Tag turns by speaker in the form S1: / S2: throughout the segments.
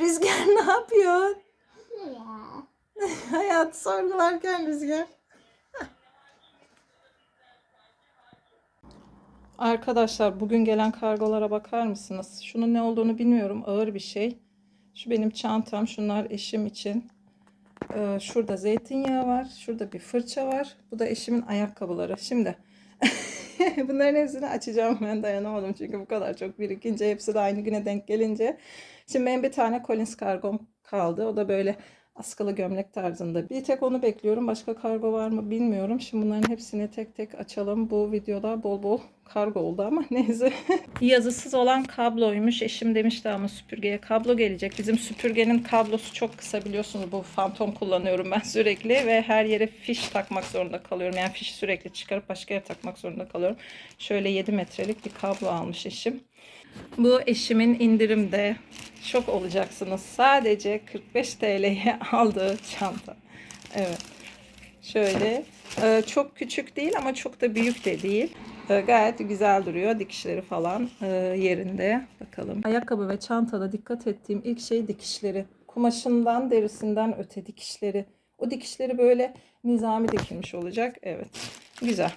S1: Rüzgar ne yapıyor? Hayatı sorgularken Rüzgar. Arkadaşlar bugün gelen kargolara bakar mısınız? Şunun ne olduğunu bilmiyorum. Ağır bir şey. Şu benim çantam. Şunlar eşim için. Ee, şurada zeytinyağı var. Şurada bir fırça var. Bu da eşimin ayakkabıları. Şimdi bunların hepsini açacağım. Ben dayanamadım çünkü bu kadar çok birikince hepsi de aynı güne denk gelince. Şimdi benim bir tane Collins kargom kaldı. O da böyle askılı gömlek tarzında. Bir tek onu bekliyorum. Başka kargo var mı bilmiyorum. Şimdi bunların hepsini tek tek açalım. Bu videoda bol bol kargo oldu ama neyse. Yazısız olan kabloymuş. Eşim demişti ama süpürgeye kablo gelecek. Bizim süpürgenin kablosu çok kısa biliyorsunuz. Bu fantom kullanıyorum ben sürekli ve her yere fiş takmak zorunda kalıyorum. Yani fiş sürekli çıkarıp başka yere takmak zorunda kalıyorum. Şöyle 7 metrelik bir kablo almış eşim. Bu eşimin indirimde şok olacaksınız. Sadece 45 TL'ye aldığı çanta. Evet. Şöyle e, çok küçük değil ama çok da büyük de değil. E, Gayet güzel duruyor. Dikişleri falan e, yerinde. Bakalım. Ayakkabı ve çantada dikkat ettiğim ilk şey dikişleri. Kumaşından, derisinden öte dikişleri. O dikişleri böyle nizami dikilmiş olacak. Evet. Güzel.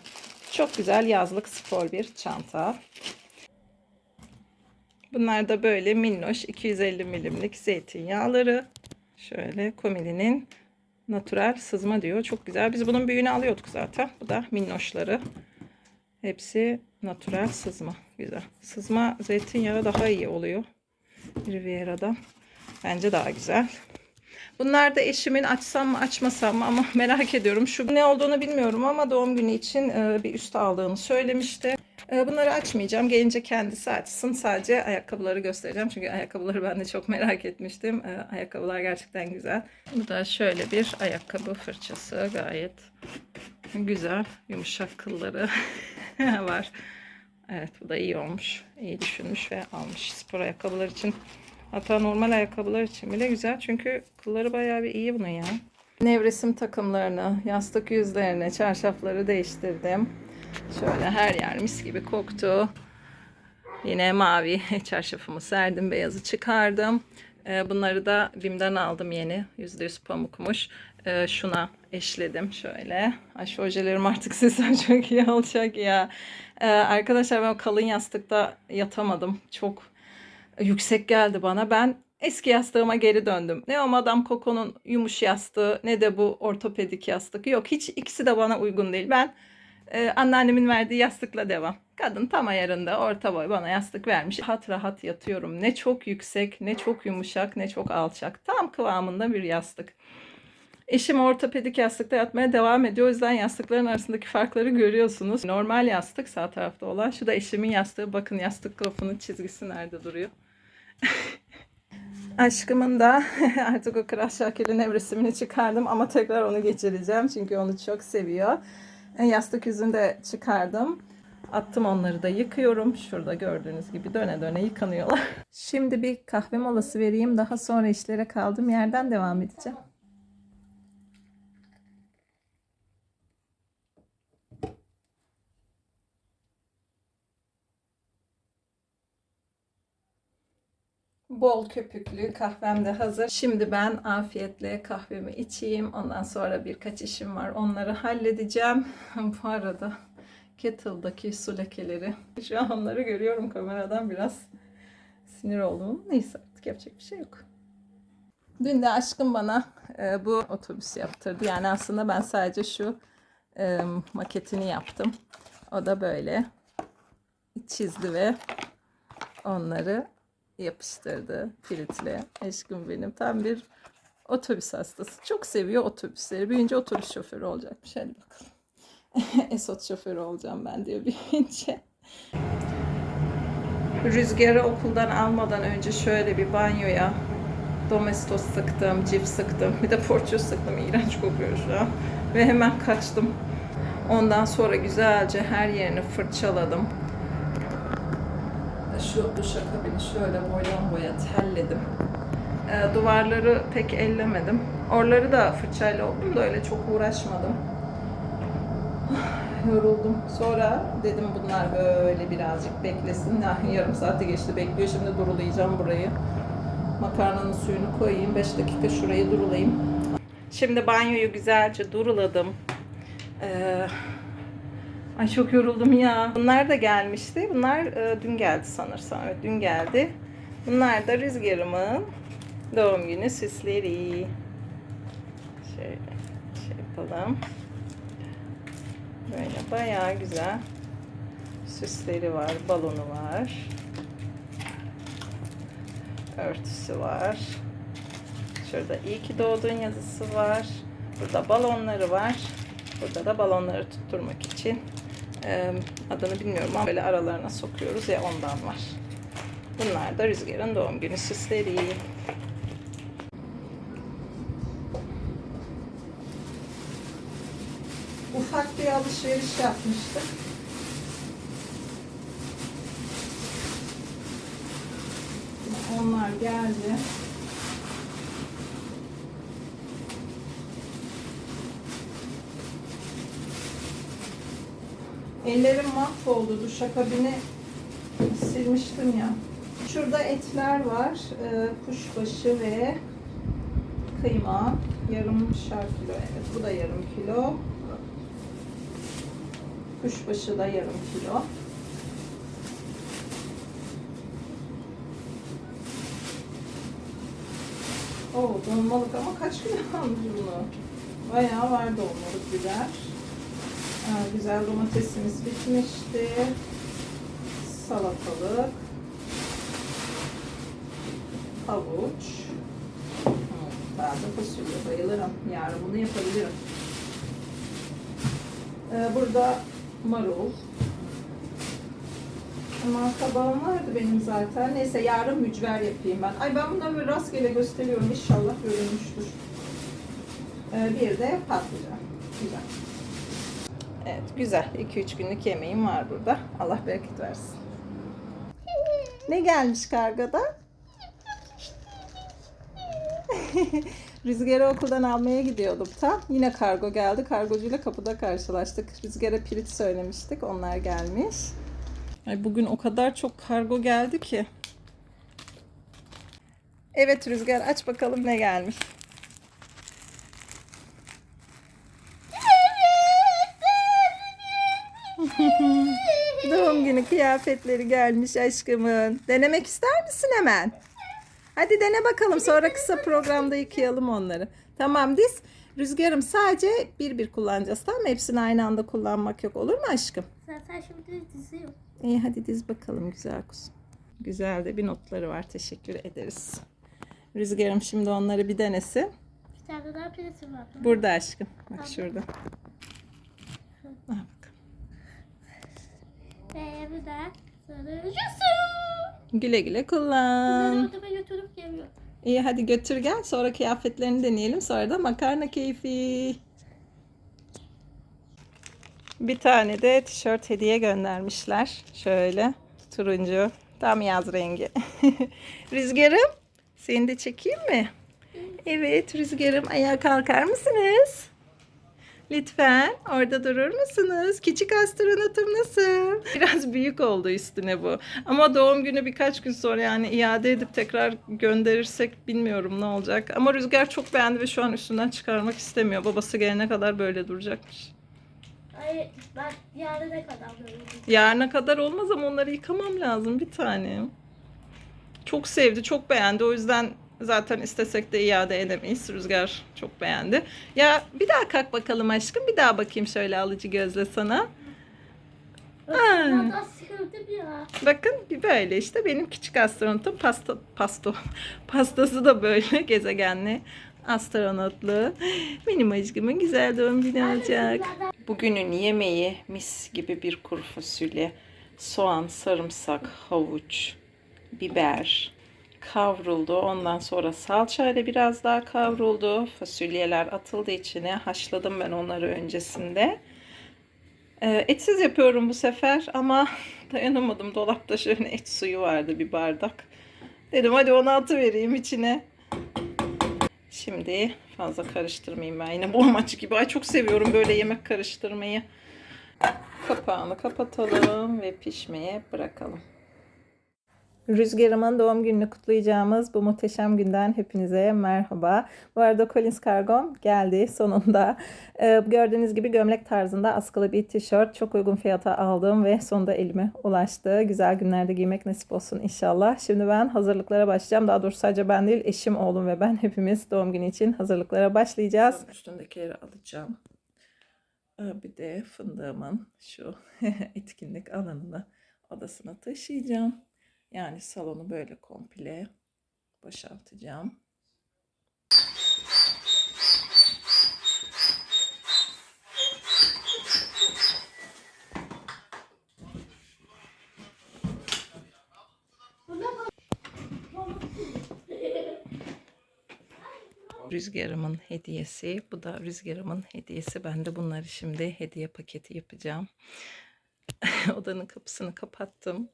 S1: Çok güzel yazlık spor bir çanta. Bunlar da böyle minnoş 250 milimlik zeytinyağları. Şöyle Komili'nin natural sızma diyor. Çok güzel. Biz bunun büyüğünü alıyorduk zaten. Bu da minnoşları. Hepsi natural sızma. Güzel. Sızma zeytinyağı daha iyi oluyor. Riviera'dan. Bence daha güzel. Bunlar da eşimin açsam mı açmasam mı ama merak ediyorum. Şu ne olduğunu bilmiyorum ama doğum günü için e, bir üst aldığını söylemişti. E, Bunları açmayacağım. Gelince kendisi açsın. Sadece ayakkabıları göstereceğim. Çünkü ayakkabıları ben de çok merak etmiştim. E, Ayakkabılar gerçekten güzel. Bu da şöyle bir ayakkabı fırçası. Gayet güzel. Yumuşak kılları var. Evet bu da iyi olmuş. İyi düşünmüş ve almış spor ayakkabılar için. Hatta normal ayakkabılar için bile güzel. Çünkü kılları bayağı bir iyi bunun ya. Nevresim takımlarını, yastık yüzlerini, çarşafları değiştirdim. Şöyle her yer mis gibi koktu. Yine mavi çarşafımı serdim, beyazı çıkardım. Ee, Bunları da Bim'den aldım yeni. %100 pamukmuş. Ee, Şuna eşledim şöyle. Ay şu ojelerim artık sizden çok iyi olacak ya. Ee, Arkadaşlar ben kalın yastıkta yatamadım. Çok yüksek geldi bana. Ben eski yastığıma geri döndüm. Ne o Madame Coco'nun yumuş yastığı ne de bu ortopedik yastık. Yok hiç ikisi de bana uygun değil. Ben ee, anneannemin verdiği yastıkla devam. Kadın tam ayarında orta boy bana yastık vermiş. Rahat rahat yatıyorum. Ne çok yüksek, ne çok yumuşak, ne çok alçak. Tam kıvamında bir yastık. Eşim ortopedik yastıkta yatmaya devam ediyor. O yüzden yastıkların arasındaki farkları görüyorsunuz. Normal yastık sağ tarafta olan. Şu da eşimin yastığı. Bakın yastık kılıfının çizgisi nerede duruyor. Aşkımın da artık o Kral Şakir'in evresimini çıkardım ama tekrar onu geçireceğim. Çünkü onu çok seviyor. E, Yastık yüzünü de çıkardım. Attım onları da yıkıyorum. Şurada gördüğünüz gibi döne döne yıkanıyorlar. Şimdi bir kahve molası vereyim. Daha sonra işlere kaldığım yerden devam edeceğim. Bol köpüklü kahvem de hazır. Şimdi ben afiyetle kahvemi içeyim. Ondan sonra birkaç işim var. Onları halledeceğim. Bu arada kettle'daki su lekeleri. Şu an onları görüyorum kameradan biraz sinir oldum. Neyse artık yapacak bir şey yok. Dün de aşkım bana e, bu otobüs yaptırdı. Yani aslında ben sadece şu e, maketini yaptım. O da böyle çizdi ve onları yapıştırdı Filit'le. Aşkım benim tam bir otobüs hastası. Çok seviyor otobüsleri. Büyüyünce otobüs şoförü olacakmış. Hadi bakalım. Esot şoförü olacağım ben diyor büyüyünce. Rüzgarı okuldan almadan önce şöyle bir banyoya domestos sıktım, cif sıktım. Bir de porço sıktım. İğrenç kokuyor şu an. Ve hemen kaçtım. Ondan sonra güzelce her yerini fırçaladım. Şu duşakabini şöyle boydan boya telledim. Ee, duvarları pek ellemedim. Oraları da fırçayla oldum da öyle çok uğraşmadım. Yoruldum. Sonra dedim bunlar böyle birazcık beklesin. Ah, yarım saate geçti bekliyor. Şimdi durulayacağım burayı. Makarnanın suyunu koyayım. 5 dakika şurayı durulayım. Şimdi banyoyu güzelce duruladım. Ee, ay çok yoruldum ya. Bunlar da gelmişti. Bunlar e, dün geldi sanırsam. Evet dün geldi. Bunlar da rüzgarımın doğum günü süsleri. Şöyle şey yapalım. Böyle bayağı güzel süsleri var, balonu var. Örtüsü var. Şurada iyi ki doğdun yazısı var. Burada balonları var. Burada da balonları tutturmak için adını bilmiyorum ama böyle aralarına sokuyoruz ya ondan var. Bunlar da Rüzgar'ın doğum günü süsleri. Ufak bir alışveriş yapmıştık. Onlar geldi. Ellerim mahvoldu. Duşakabini silmiştim ya. Şurada etler var. Ee, kuşbaşı ve kıyma. Yarım kilo. Evet bu da yarım kilo. Kuşbaşı da yarım kilo. Oo dolmalık ama kaç kilo almış bunu? Bayağı var dolmalık biber. Güzel domatesimiz bitmişti. Salatalık. Havuç. Hmm, Taze fasulye bayılırım. Yarın bunu yapabilirim. Ee, burada marul. Ama kabağım vardı benim zaten. Neyse yarın mücver yapayım ben. Ay ben bunları böyle rastgele gösteriyorum. İnşallah görünmüştür. Ee, bir de patlıcan. Güzel. Evet güzel. 2-3 günlük yemeğim var burada. Allah bereket versin. Ne gelmiş kargoda? Rüzgar'ı okuldan almaya gidiyordum tam. Yine kargo geldi. Kargocuyla kapıda karşılaştık. Rüzgar'a pirinç söylemiştik. Onlar gelmiş. Ay bugün o kadar çok kargo geldi ki. Evet Rüzgar aç bakalım ne gelmiş. Günü kıyafetleri gelmiş aşkımın. Denemek ister misin hemen? Hadi dene bakalım. Sonra kısa programda yıkayalım onları. Tamam diz. Rüzgarım sadece bir bir kullanacağız tamam mı? Hepsini aynı anda kullanmak yok. Olur mu aşkım?
S2: Zaten şimdi diziyorum.
S1: İyi hadi diz bakalım güzel kuzum. Güzel de bir notları var. Teşekkür ederiz. Rüzgarım şimdi onları bir denesin.
S2: Bir tane daha var.
S1: Burada aşkım. Bak şurada. Al bakalım.
S2: Ve bir de sarıcısın.
S1: Güle güle kullan.
S2: odama götürüp geliyorum.
S1: İyi hadi götür gel. Sonra kıyafetlerini deneyelim. Sonra da makarna keyfi. Bir tane de tişört hediye göndermişler. Şöyle turuncu. Tam yaz rengi. Rüzgarım seni de çekeyim mi? Evet Rüzgarım ayağa kalkar mısınız? Lütfen orada durur musunuz? Küçük astronotum nasıl? Biraz büyük oldu üstüne bu. Ama doğum günü birkaç gün sonra yani iade edip tekrar gönderirsek bilmiyorum ne olacak. Ama Rüzgar çok beğendi ve şu an üstünden çıkarmak istemiyor. Babası gelene kadar böyle duracakmış.
S2: Ay ben yarın ne kadar böyle.
S1: Yarına kadar olmaz ama onları yıkamam lazım bir tane. Çok sevdi, çok beğendi. O yüzden zaten istesek de iade edemeyiz. Rüzgar çok beğendi. Ya bir daha kalk bakalım aşkım. Bir daha bakayım şöyle alıcı gözle sana.
S2: Ya.
S1: Bakın böyle işte benim küçük astronotum pasta pasto pastası da böyle gezegenli astronotlu. Benim aşkımın güzel doğum günü olacak. Bugünün yemeği mis gibi bir kuru fasulye, soğan, sarımsak, havuç, biber kavruldu. Ondan sonra salçayla biraz daha kavruldu. Fasulyeler atıldı içine. Haşladım ben onları öncesinde. Ee, etsiz yapıyorum bu sefer ama dayanamadım. Dolapta şöyle et suyu vardı bir bardak. Dedim hadi onu atıvereyim içine. Şimdi fazla karıştırmayayım ben yine bu maç gibi. Ay çok seviyorum böyle yemek karıştırmayı. Kapağını kapatalım ve pişmeye bırakalım. Rüzgarımın doğum gününü kutlayacağımız bu muhteşem günden hepinize merhaba. Bu arada Collins kargom geldi sonunda. Ee, gördüğünüz gibi gömlek tarzında askılı bir tişört çok uygun fiyata aldım ve sonunda elime ulaştı. Güzel günlerde giymek nasip olsun inşallah. Şimdi ben hazırlıklara başlayacağım. Daha doğrusu sadece ben değil eşim, oğlum ve ben hepimiz doğum günü için hazırlıklara başlayacağız. Üstündekileri alacağım. Ee, Bir de fındığımın şu etkinlik alanına odasına taşıyacağım. Yani salonu böyle komple boşaltacağım. Rüzgarımın hediyesi. Bu da rüzgarımın hediyesi. Ben de bunları şimdi hediye paketi yapacağım. Odanın kapısını kapattım.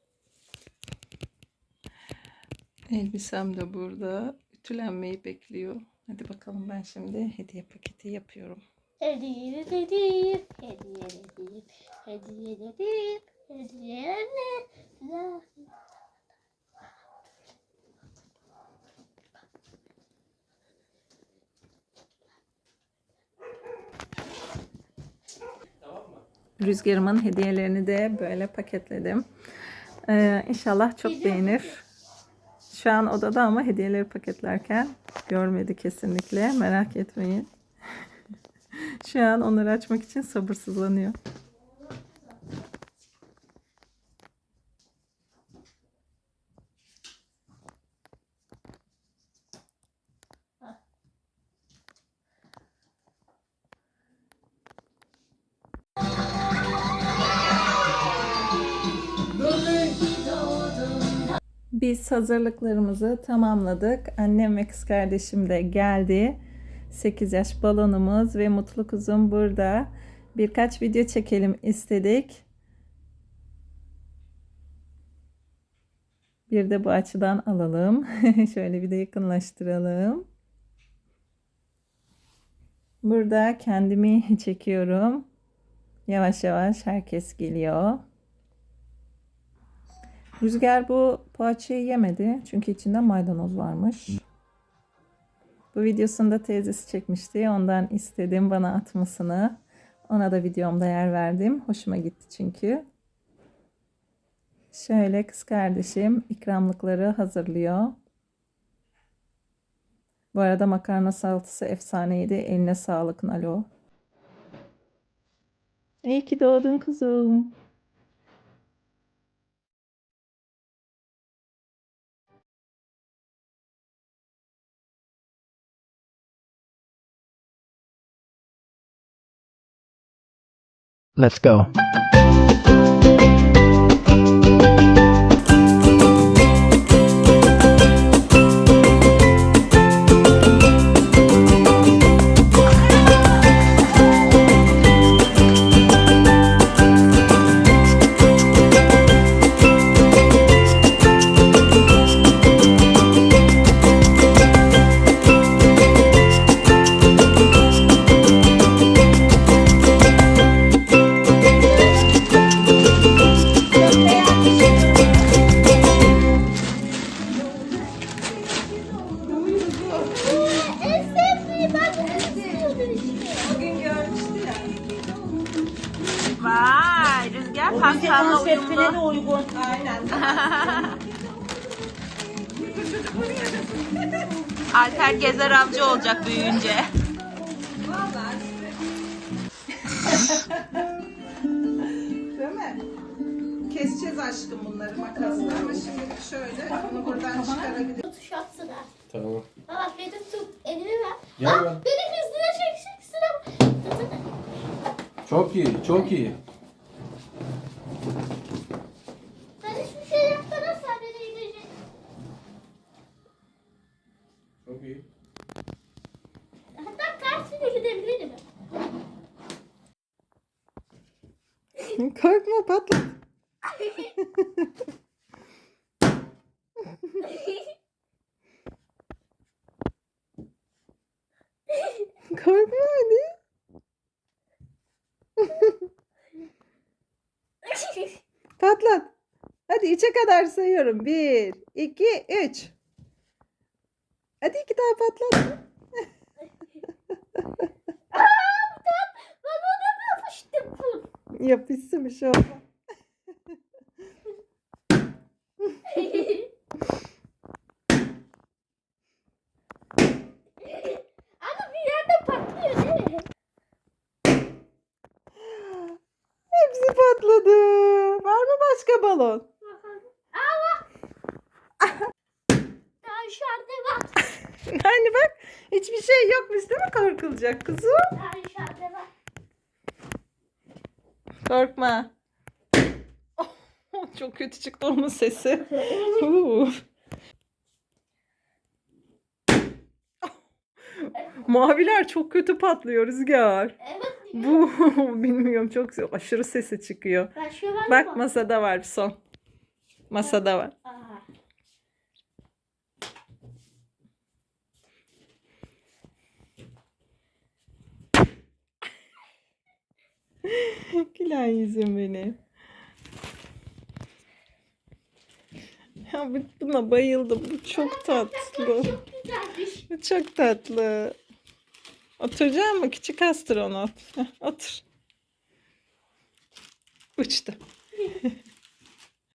S1: Elbisem de burada. Ütülenmeyi bekliyor. Hadi bakalım ben şimdi hediye paketi yapıyorum.
S2: Hediye dedim, hediye dedim, hediye dedim, hediye ne?
S1: Rüzgarımın hediyelerini de böyle paketledim. Ee, inşallah çok beğenir. Şu an odada ama hediyeleri paketlerken görmedi kesinlikle. Merak etmeyin. Şu an onları açmak için sabırsızlanıyor. Biz hazırlıklarımızı tamamladık. Annem ve kız kardeşim de geldi. 8 yaş balonumuz ve mutlu kuzum burada. Birkaç video çekelim istedik. Bir de bu açıdan alalım. Şöyle bir de yakınlaştıralım. Burada kendimi çekiyorum. Yavaş yavaş herkes geliyor. Rüzgar bu poğaçayı yemedi. Çünkü içinde maydanoz varmış. Bu videosunda teyzesi çekmişti. Ondan istedim bana atmasını. Ona da videomda yer verdim. Hoşuma gitti çünkü. Şöyle kız kardeşim ikramlıkları hazırlıyor. Bu arada makarna salatası efsaneydi. Eline sağlık Nalo. İyi ki doğdun kuzum.
S3: Let's go.
S1: Vay Rüzgar
S4: Bize konseptine de uygun.
S1: Aynen.
S5: Alper Gezer avcı olacak büyüyünce.
S1: Değil mi? Keseceğiz aşkım bunları makasla ama şimdi şöyle bunu buradan çıkarabiliriz.
S2: Tuş atsana.
S6: Tamam.
S2: Baba benim tut elimi ver.
S6: Gel
S2: Aa,
S6: ben.
S2: beni
S6: Çok iyi, çok iyi.
S2: Ben hiçbir şey yapmadan sen beni indireceksin.
S6: Çok iyi.
S2: Hatta tersine gidebilirim.
S1: Korkma patlat. Korkma hadi. Patlat. Hadi Üçe kadar sayıyorum. Bir, iki, üç. Hadi iki daha patlat.
S2: Ben ona yapıştım.
S1: Yapışsın bir şey olmaz.
S2: Ama bir yerde patlıyor değil mi?
S1: Hepsi patladı. Var mı balon?
S2: Dışarıda bak.
S1: Yani bak hiçbir şey yokmuş değil mi korkulacak?
S2: Daha dışarıda bak.
S1: Korkma. Oh, çok kötü çıktı onun sesi. Maviler çok kötü patlıyor Rüzgar.
S2: Evet.
S1: Bu bilmiyorum çok aşırı sesi çıkıyor.
S2: Başka var mı?
S1: Bak masada var son. Masada var.
S2: Aa.
S1: Gülen yüzüm benim. Ya bu- buna bayıldım. Bu çok tatlı.
S2: Çok güzelmiş.
S1: Bu çok tatlı. Oturacak mı? Küçük astronot. Otur. Uçtu.